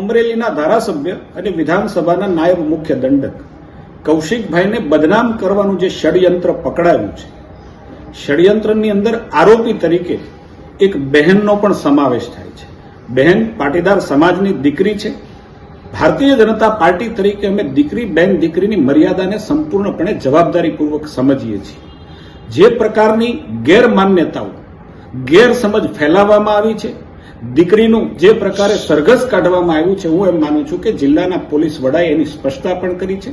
અમરેલીના ધારાસભ્ય અને વિધાનસભાના નાયબ મુખ્ય દંડક કૌશિકભાઈને બદનામ કરવાનું જે ષડયંત્ર પકડાયું છે. ષડયંત્રની અંદર આરોપી તરીકે એક બહેનનો પણ સમાવેશ થાય છે. બહેન પાટીદાર સમાજની દીકરી છે. ભારતીય જનતા પાર્ટી તરીકે અમે દીકરી, બેન, દીકરીની મર્યાદાને સંપૂર્ણપણે જવાબદારીપૂર્વક સમજીએ છીએ. જે પ્રકારની ગેરમાન્યતાઓ, ગેરસમજ ફેલાવવામાં આવી છે દીકરીનું જે પ્રકારે સરઘસ કાઢવામાં આવ્યું છે, હું એમ માનું છું કે જિલ્લાના પોલીસ વડાએ એની સ્પષ્ટતા પણ કરી છે.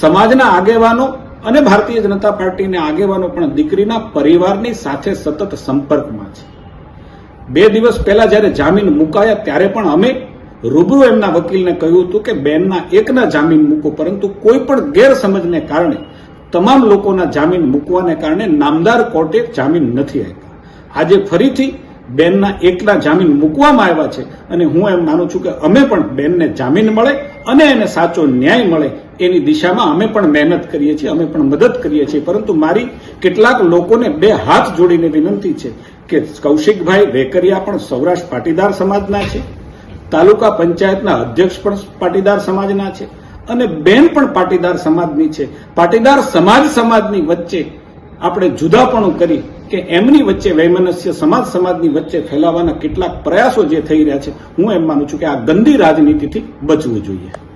સમાજના આગેવાનો અને ભારતીય જનતા પાર્ટીના આગેવાનો પણ દીકરીના પરિવારની સાથે સતત સંપર્કમાં છે. બે દિવસ પહેલા જ્યારે જામીન મુકાયા, ત્યારે પણ અમે રૂબરૂ એમના વકીલને કહ્યું હતું કે બેનના એકના જામીન મૂકો, પરંતુ કોઈ પણ ગેરસમજને કારણે, તમામ લોકોના જામીન મૂકવાને કારણે નામદાર કોર્ટે જામીન નથી આપ્યા. આજે ફરીથી બેનના એકલા જામીન મૂકવામાં આવ્યા છે. અને હું એમ માનું છું કે અમે પણ બેનને જામીન મળે અને એને સાચો ન્યાય મળે એની દિશામાં અમે પણ મહેનત કરીએ છીએ, અમે પણ મદદ કરીએ છીએ. પરંતુ મારી કેટલાક લોકોને બે હાથ જોડીને વિનંતી છે કે કૌશિકભાઈ વેકરિયા પણ સૌરાષ્ટ્ર પાટીદાર સમાજના છે, તાલુકા પંચાયતના અધ્યક્ષ પણ પાટીદાર સમાજના છે અને બેન પણ પાટીદાર સમાજની છે. પાટીદાર સમાજ સમાજની વચ્ચે આપણે જુદાપણું કરી કે એમની વચ્ચે વૈમનસ્ય સમાજ સમાજની વચ્ચે ફેલાવાના કેટલાક પ્રયાસો જે થઈ રહ્યા છે, હું એમ માનું છું કે આ ગંદી રાજનીતિથી બચવું જોઈએ.